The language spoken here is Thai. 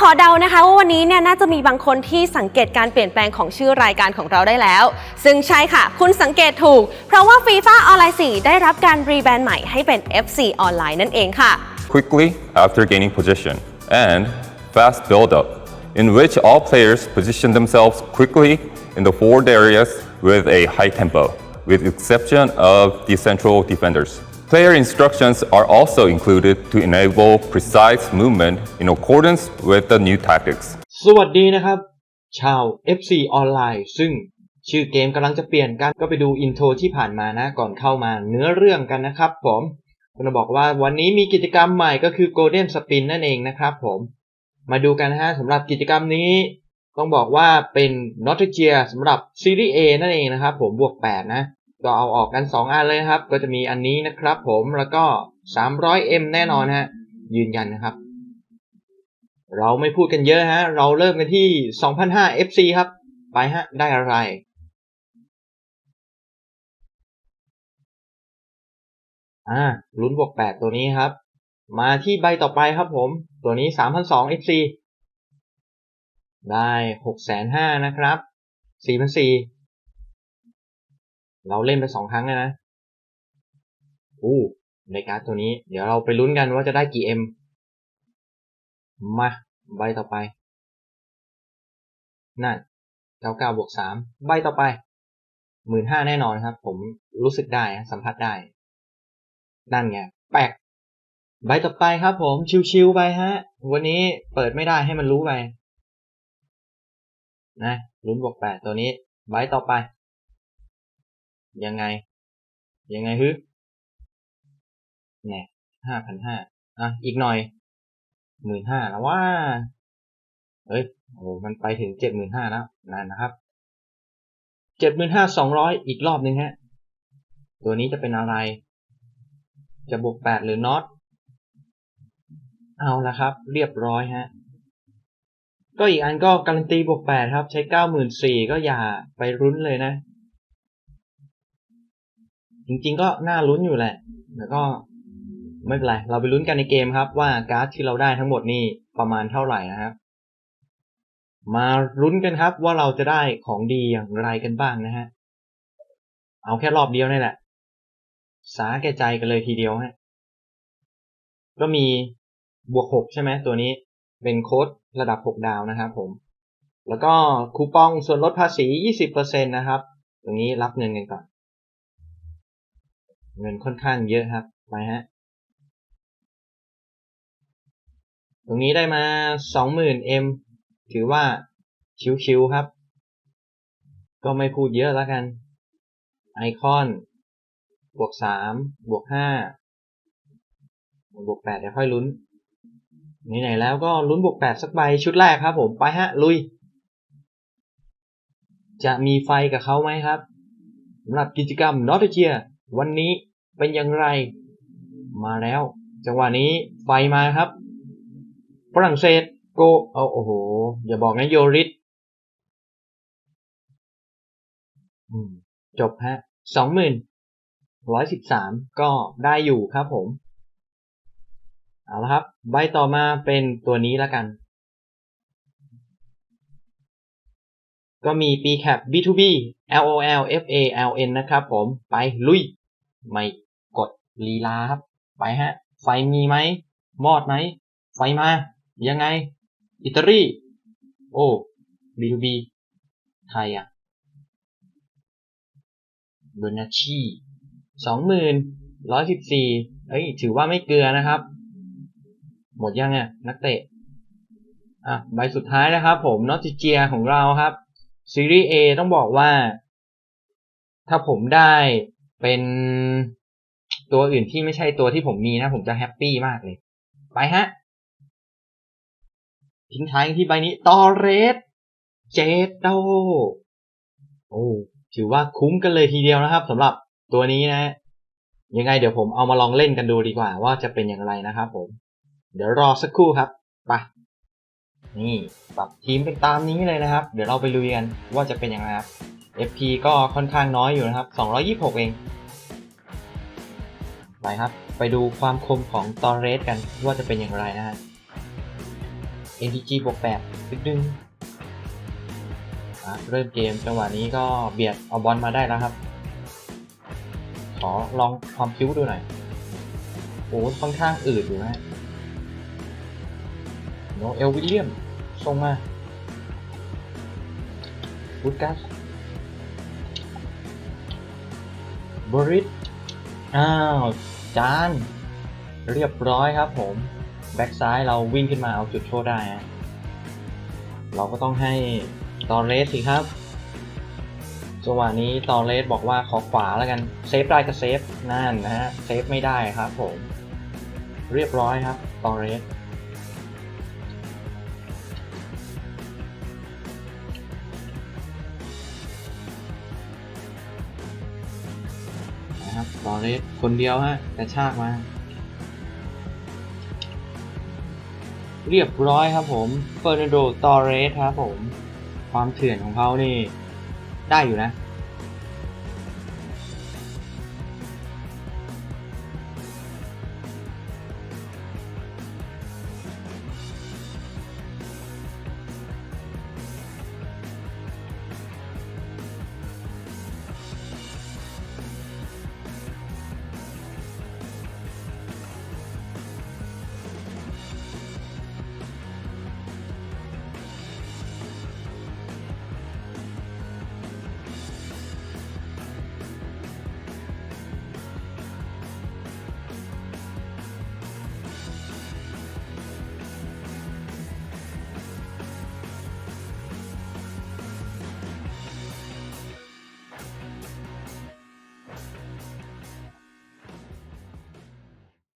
ขอเดานะคะว่าวันนี้เนี่ยน่าจะมีบางคนที่สังเกตการเปลี่ยนแปลงของชื่อรายการของเราได้แล้ว ซึ่งใช่ค่ะ คุณสังเกตถูก เพราะว่าฟีฟ่าออนไลน์4ได้รับการรีแบรนด์ใหม่ให้เป็น FC ออนไลน์นั่นเองค่ะ quickly after gaining position, and fast build-up, in which all players position themselves quickly in the forward areas with a high tempo, with exception of the central defenders. Player instructions are also included to enable precise movement in accordance with the new tactics. สวัสดีนะครับ ชาว FC ออนไลน์ซึ่งชื่อเกมกำลังจะเปลี่ยนกันก็ไปดูอินโทรที่ผ่านมานะก่อนเข้ามาเนื้อเรื่องกันนะครับผมผมจะบอกว่าวันนี้มีกิจกรรมใหม่ก็คือ Golden Spin นั่นเองนะครับผม มาดูกันนะฮะสำหรับกิจกรรมนี้ ต้องบอกว่าเป็น n o t g i a สำหรับซีรีส์ A นั่นเองนะครับผมบวก 8 นะ ก็เอาออกกัน 2 อันเลยครับ ก็จะมีอันนี้นะครับผมแล้วก็ 300M แน่นอนฮะ ยืนยันนะครับ เราไม่พูดกันเยอะฮะ เราเริ่มกันที่2005 FC ครับ ไปฮะ ได้อะไร อ่าลุ้นบวก 8 ตัวนี้ครับ มาที่ใบต่อไปครับผม ตัวนี้3,002 FC ได้ 6,500นะครับ4,400 เราเล่นไปสองครั้งเลยนะอู้ในการ์ดตัวนี้ เดี๋ยวเราไปลุ้นกันว่าจะได้กี่ M มมาใบต่อไป นั่นเก้าเก้าบวกสามใบต่อไปหมื่นห้าแน่นอนครับ ผมรู้สึกได้สัมผัสได้ นั่นไงแปลกใบต่อไปครับผมชิวๆไปฮะ วันนี้เปิดไม่ได้ให้มันรู้ไปนะลุ้นบวกแปดตัวนี้ใบต่อไป ยังไง ยังไงฮึเนี่ยห้าพันห้าอะ อีกหน่อยหมื่นห้าแล้วว่า เฮ้ย โอ้มันไปถึงเจ็ดหมื่นห้าแล้วนั่นนะครับเจ็ดหมื่นห้าสองร้อยอีกรอบหนึ่งฮะ ตัวนี้จะเป็นอะไร จะบวกแปดหรือน็อต เอาละครับ เรียบร้อยฮะ ก็อีกอันก็การันตีบวกแปดครับ ใช้เก้าหมื่นสี่ก็อย่าไปรุ้นเลยนะ จริง ๆ ก็น่าลุ้นอยู่แหละ แล้วก็ไม่เป็นไร เราไปลุ้นกันในเกมครับ ว่าการ์ดที่เราได้ทั้งหมดนี่ประมาณเท่าไหร่นะครับ มาลุ้นกันครับ ว่าเราจะได้ของดีอย่างไรกันบ้างนะฮะ เอาแค่รอบเดียวนี่แหละ สาแก่ใจกันเลยทีเดียวฮะ ก็มีบวกหกใช่ไหมตัวนี้ เป็นโค้ดระดับหกดาวนะครับผม แล้วก็คูปองส่วนลดภาษียี่สิบเปอร์เซ็นตนะครับ ตรงนี้รับเงินกันก่อน เงินค่อนข้างเยอะครับไปฮะ ตรงนี้ได้มา 20,000M ถือว่าชิวๆครับ ก็ไม่พูดเยอะแล้วกัน ไอคอนบวก3บวก5บวก8เดี๋ยวค่อยลุ้นไหนๆแล้วก็ลุ้นบวก8สักใบชุดแรกครับผมไปฮะ ลุย จะมีไฟกับเขาไหมครับสำหรับกิจกรรม n o t g i a วันนี้เป็นอย่างไร มาแล้ว จังหวะนี้ไฟมาครับ ฝรั่งเศสโกเอาโอ้โห อย่าบอกนะโยริสจบฮะสองหมื่นร้อยสิบสามก็ได้อยู่ครับผม เอาละครับ ใบต่อมาเป็นตัวนี้แล้วกัน ก็มี b c a p B2B LOL FALN นะครับผมไปลุย ไม่กดลีลาครับ ไปฮะ ไฟมีไหม มอดไหม ไฟมา ยังไง อิตาลี โอ้ B2B ไทยอะโดนาชีสองหมื่นร้อยสิบสี่เอ้ย ถือว่าไม่เกลือนะครับ หมดยังอะนักเตะ อะ ใบสุดท้ายนะครับผม นอติเจียของเราครับ ซีรีส์ A ต้องบอกว่า ถ้าผมได้เป็นตัวอื่นที่ไม่ใช่ตัวที่ผมมีนะ ผมจะแฮปปี้มากเลย ไปฮะ ทิ้งท้ายที่ใบนี้ตอเรสเจโดโอ้ถือว่าคุ้มกันเลยทีเดียวนะครับสำหรับตัวนี้นะยังไงเดี๋ยวผมเอามาลองเล่นกันดูดีกว่า ว่าจะเป็นอย่างไรนะครับผม เดี๋ยวรอสักครู่ครับไป นี่ปรับทีมเป็นตามนี้เลยนะครับ เดี๋ยวเราไปลุยกันว่าจะเป็นยังไงครับ FP ก็ค่อนข้างน้อยอยู่นะครับ 226 เองไปครับ ไปดูความคมของตอเรสกันว่าจะเป็นอย่างไรนะฮะ NTG บวก8นิดนึงอะเริ่มเกมจังหวะนี้ก็เบียดเอาบอลมาได้แล้วครับ ขอลองความคิ้วดูหน่อย โอ้ค่อนข้างอืดอยู่นะโนเอลวิลเลียม ส่งมาบูดกัสบริสอ้าว จาน เรียบร้อยครับผม แบ็กซ้ายเราวิ่งขึ้นมาเอาจุดโทษได้ เราก็ต้องให้ตอร์เรสสิครับจังหวะนี้ตอร์เรสบอกว่าขอขวาแล้วกัน เซฟได้ก็เซฟ นั่นนะฮะ เซฟไม่ได้ครับผม เรียบร้อยครับตอร์เรส บอเรสคนเดียวฮะกระชากมา เรียบร้อยครับผมเฟอร์นันโดตอเรสครับผม ความเถื่อนของเขานี่ ได้อยู่นะ